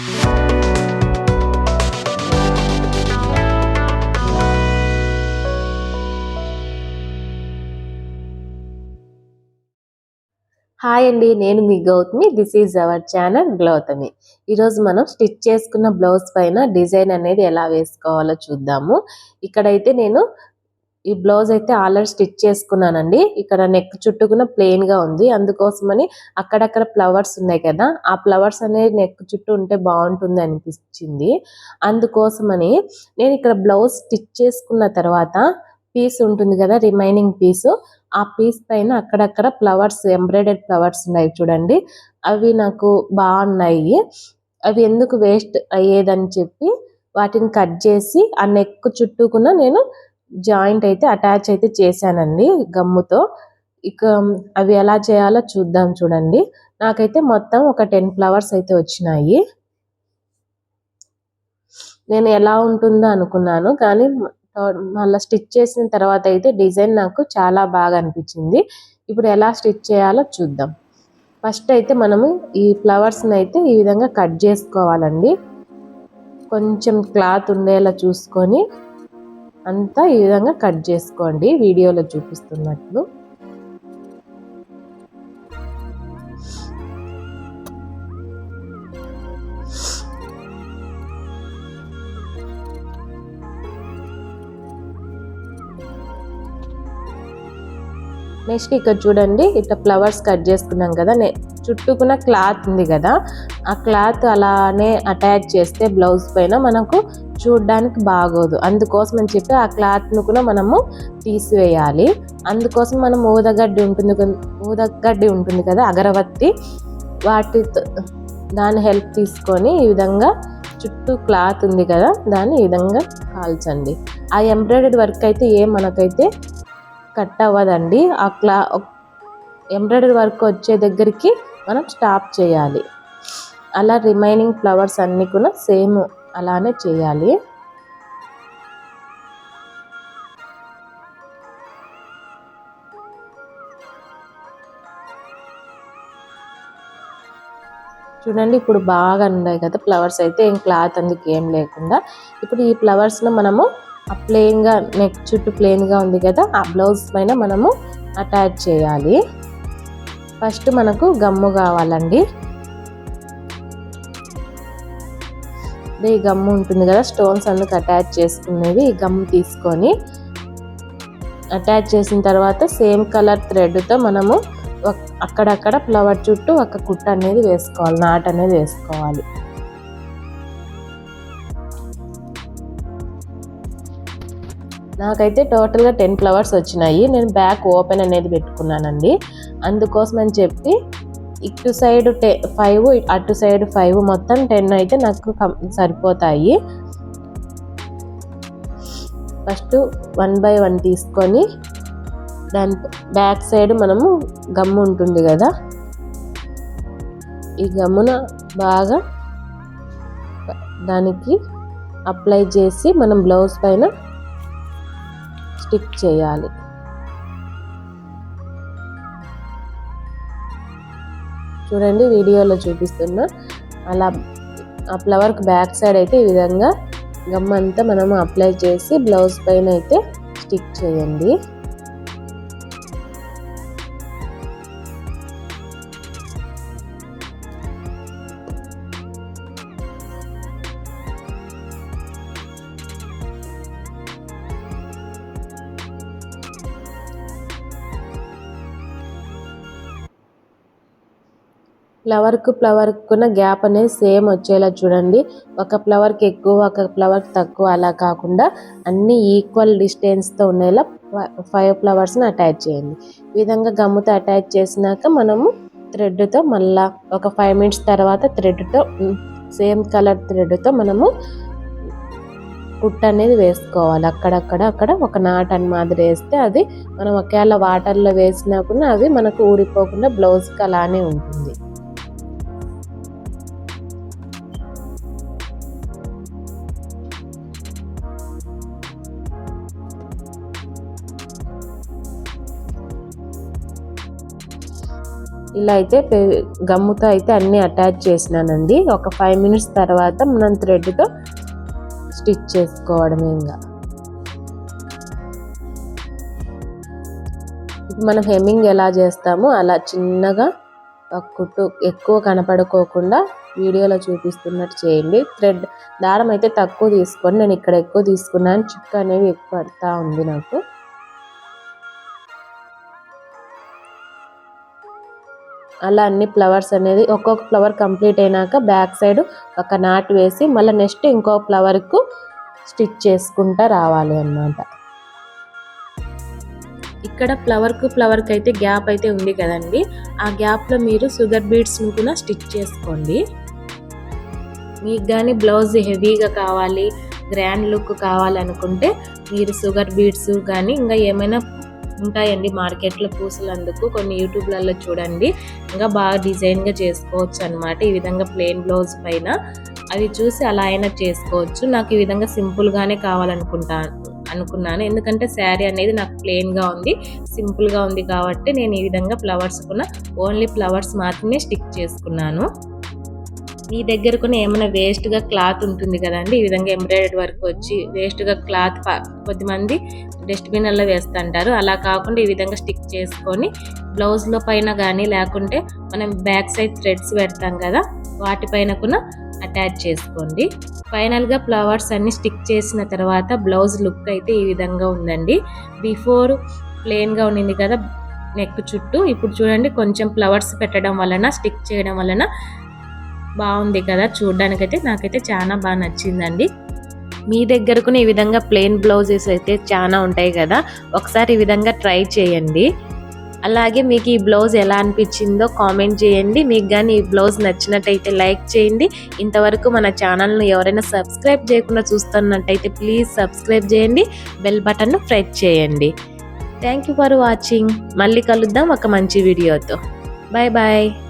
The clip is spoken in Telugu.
హాయ్ అండి నేను మీ Gautami. This is our channel Gautami. ఈరోజు మనం స్టిచ్ చేసుకున్న బ్లౌజ్ పైన డిజైన్ అనేది ఎలా వేసుకోవాలో చూద్దాము. ఇక్కడైతే నేను ఈ బ్లౌజ్ అయితే ఆల్రెడీ స్టిచ్ చేసుకున్నానండి. ఇక్కడ నెక్ చుట్టుకున్న ప్లెయిన్గా ఉంది. అందుకోసమని అక్కడక్కడ ఫ్లవర్స్ ఉన్నాయి కదా ఆ ఫ్లవర్స్ అనేది నెక్ చుట్టూ ఉంటే బాగుంటుంది అనిపించింది. అందుకోసమని నేను ఇక్కడ బ్లౌజ్ స్టిచ్ చేసుకున్న తర్వాత పీస్ ఉంటుంది కదా రిమైనింగ్ పీసు ఆ పీస్ పైన అక్కడక్కడ ఫ్లవర్స్ ఎంబ్రాయిడెడ్ ఫ్లవర్స్ ఉన్నాయి చూడండి. అవి నాకు బాగున్నాయి. అవి ఎందుకు వేస్ట్ అయ్యేదని చెప్పి వాటిని కట్ చేసి ఆ నెక్ కూడా నేను జాయింట్ అయితే అటాచ్ అయితే చేశానండి గమ్ముతో. ఇక అవి ఎలా చేయాలో చూద్దాం చూడండి. నాకైతే మొత్తం ఒక టెన్ ఫ్లవర్స్ అయితే వచ్చినాయి. నేను ఎలా ఉంటుందో అనుకున్నాను కానీ మళ్ళీ స్టిచ్ చేసిన తర్వాత అయితే డిజైన్ నాకు చాలా బాగా అనిపించింది. ఇప్పుడు ఎలా స్టిచ్ చేయాలో చూద్దాం. ఫస్ట్ అయితే మనము ఈ ఫ్లవర్స్ని అయితే ఈ విధంగా కట్ చేసుకోవాలండి. కొంచెం క్లాత్ ఉండేలా చూసుకొని అంతా ఈ విధంగా కట్ చేసుకోండి. వీడియోలో చూపిస్తున్నట్లు. నెక్స్ట్ ఇక్కడ చూడండి ఇట్లా ఫ్లవర్స్ కట్ చేసుకున్నాం కదా. చుట్టుకున్న క్లాత్ ఉంది కదా. ఆ క్లాత్ అలానే అటాచ్ చేస్తే బ్లౌజ్ పైన మనకు చూడడానికి బాగోదు. అందుకోసం అని చెప్పి ఆ క్లాత్ను కూడా మనము తీసివేయాలి. అందుకోసం మనం ఊదగడ్డి ఉంటుంది ఊదగడ్డి ఉంటుంది కదా అగరవత్తి వాటితో దాని హెల్ప్ తీసుకొని ఈ విధంగా చుట్టూ క్లాత్ ఉంది కదా దాన్ని ఈ విధంగా కాల్చండి. ఆ ఎంబ్రాయిడరీ వర్క్ అయితే ఏ మనకైతే కట్ అవ్వదండి ఆ క్లా ఎంబ్రాయిడరీ వర్క్ వచ్చే దగ్గరికి మనం స్టాప్ చేయాలి. అలా రిమైనింగ్ ఫ్లవర్స్ అన్నీ కూడా సేమ్ అలానే చేయాలి. చూడండి ఇప్పుడు బాగా ఉన్నాయి కదా ఫ్లవర్స్ అయితే ఏం క్లాత్ అందుకు ఏం లేకుండా. ఇప్పుడు ఈ ఫ్లవర్స్ను మనము ఆ ప్లెయిన్గా నెక్ చుట్టూ ప్లెయిన్గా ఉంది కదా ఆ బ్లౌజ్ పైన మనము అటాచ్ చేయాలి. ఫస్ట్ మనకు గమ్ము కావాలండి. ఈ గమ్ము ఉంటుంది కదా స్టోన్స్ అందుకు అటాచ్ చేసుకునేది ఈ గమ్ము తీసుకొని అటాచ్ చేసిన తర్వాత సేమ్ కలర్ థ్రెడ్తో మనము అక్కడక్కడ ఫ్లవర్ చుట్టూ ఒక కుట్ట అనేది వేసుకోవాలి నాట్ అనేది వేసుకోవాలి. నాకైతే టోటల్గా టెన్ ఫ్లవర్స్ వచ్చినాయి. నేను బ్యాక్ ఓపెన్ అనేది పెట్టుకున్నానండి. అందుకోసం అని చెప్పి ఇటు సైడ్ టె ఫైవ్ అటు సైడ్ ఫైవ్ మొత్తం టెన్ అయితే నాకు సరిపోతాయి. ఫస్ట్ వన్ బై వన్ తీసుకొని దాని బ్యాక్ సైడ్ మనము గమ్ము ఉంటుంది కదా. ఈ గమ్మున బాగా దానికి అప్లై చేసి మనం బ్లౌజ్ పైన స్టిక్ చేయాలి. చూడండి వీడియోలో చూపిస్తున్నా. అలా ఆ ఫ్లవర్కి బ్యాక్ సైడ్ అయితే ఈ విధంగా గమ్మంతా మనము అప్లై చేసి బ్లౌజ్ పైన అయితే స్టిక్ చేయండి. ఫ్లవర్కు ఫ్లవర్కున్న గ్యాప్ అనేది సేమ్ వచ్చేలా చూడండి. ఒక ఫ్లవర్కి ఎక్కువ ఒక ఫ్లవర్కి తక్కువ అలా కాకుండా అన్ని ఈక్వల్ డిస్టెన్స్తో ఉండేలా ఫైవ్ ఫ్లవర్స్ని అటాచ్ చేయండి. ఈ విధంగా గమ్ముతో అటాచ్ చేసినాక మనము థ్రెడ్తో మళ్ళా ఒక ఫైవ్ మినిట్స్ తర్వాత థ్రెడ్తో సేమ్ కలర్ థ్రెడ్తో మనము కుట్ అనేది వేసుకోవాలి. అక్కడక్కడ అక్కడ ఒక నాట్ అని మాదిరి వేస్తే అది మనం ఒకవేళ వాటర్లో వేసినా కూడా అవి మనకు ఊడిపోకుండా బ్లౌజ్కి అలానే ఉంటుంది. ఇలా అయితే గమ్ముతో అయితే అన్ని అటాచ్ చేసినానండి. ఒక ఫైవ్ మినిట్స్ తర్వాత మనం థ్రెడ్తో స్టిచ్ చేసుకోవడమే ఇంకా మనం హెమ్మింగ్ ఎలా చేస్తామో అలా చిన్నగా కుట్టు ఎక్కువ కనపడుకోకుండా వీడియోలో చూపిస్తున్నట్టు చేయండి. థ్రెడ్ దారం అయితే తక్కువ తీసుకొని నేను ఇక్కడ ఎక్కువ తీసుకున్నాను. చిక్కు అనేది ఎక్కువ పడతా ఉంది నాకు. అలా అన్ని ఫ్లవర్స్ అనేది ఒక్కొక్క ఫ్లవర్ కంప్లీట్ అయినాక బ్యాక్ సైడ్ ఒక నాట్ వేసి మళ్ళీ నెక్స్ట్ ఇంకో ఫ్లవర్కు స్టిచ్ చేసుకుంటా రావాలి అన్నమాట. ఇక్కడ ఫ్లవర్కు ఫ్లవర్కి అయితే గ్యాప్ అయితే ఉంది కదండి. ఆ గ్యాప్లో మీరు షుగర్ బీడ్స్ను కూడా స్టిచ్ చేసుకోండి. మీకు కానీ బ్లౌజ్ హెవీగా కావాలి గ్రాండ్ లుక్ కావాలనుకుంటే మీరు షుగర్ బీడ్స్ కానీ ఇంకా ఏమైనా ఉంటాయండి మార్కెట్లో పూసలందుకు. కొన్ని యూట్యూబ్లలో చూడండి. ఇంకా బాగా డిజైన్గా చేసుకోవచ్చు అనమాట ఈ విధంగా ప్లెయిన్ బ్లౌజ్ పైన అవి చూసి అలా అయినా చేసుకోవచ్చు. నాకు ఈ విధంగా సింపుల్గానే కావాలనుకుంటాను అనుకున్నాను. ఎందుకంటే శారీ అనేది నాకు ప్లెయిన్గా ఉంది సింపుల్గా ఉంది కాబట్టి నేను ఈ విధంగా ఫ్లవర్స్ కూడా ఓన్లీ ఫ్లవర్స్ మాత్రమే స్టిక్ చేసుకున్నాను. మీ దగ్గర కూడా ఏమైనా వేస్ట్గా క్లాత్ ఉంటుంది కదండి ఈ విధంగా ఎంబ్రాయిడరీ వర్క్ వచ్చి వేస్ట్గా క్లాత్ కొద్దిమంది డస్ట్బిన్లలో వేస్తుంటారు. అలా కాకుండా ఈ విధంగా స్టిక్ చేసుకొని బ్లౌజ్లో పైన కానీ లేకుంటే మనం బ్యాక్ సైడ్ థ్రెడ్స్ పెడతాం కదా వాటిపైన కూడా అటాచ్ చేసుకోండి. ఫైనల్గా ఫ్లవర్స్ అన్ని స్టిక్ చేసిన తర్వాత బ్లౌజ్ లుక్ అయితే ఈ విధంగా ఉందండి. బిఫోర్ ప్లెయిన్గా ఉండింది కదా నెక్ చుట్టూ. ఇప్పుడు చూడండి కొంచెం ఫ్లవర్స్ పెట్టడం వలన స్టిక్ చేయడం వలన బాగుంది కదా చూడ్డానికైతే నాకైతే చాలా బాగా నచ్చిందండి. మీ దగ్గరకు ఈ విధంగా ప్లెయిన్ బ్లౌజెస్ అయితే చాలా ఉంటాయి కదా ఒకసారి ఈ విధంగా ట్రై చేయండి. అలాగే మీకు ఈ బ్లౌజ్ ఎలా అనిపించిందో కామెంట్ చేయండి. మీకు కానీ ఈ బ్లౌజ్ నచ్చినట్టయితే లైక్ చేయండి. ఇంతవరకు మన ఛానల్ను ఎవరైనా సబ్స్క్రైబ్ చేయకుండా చూస్తున్నట్టయితే ప్లీజ్ సబ్స్క్రైబ్ చేయండి. బెల్ బటన్ను ప్రెస్ చేయండి. Thank you for watching. మళ్ళీ కలుద్దాం ఒక మంచి వీడియోతో. Bye bye.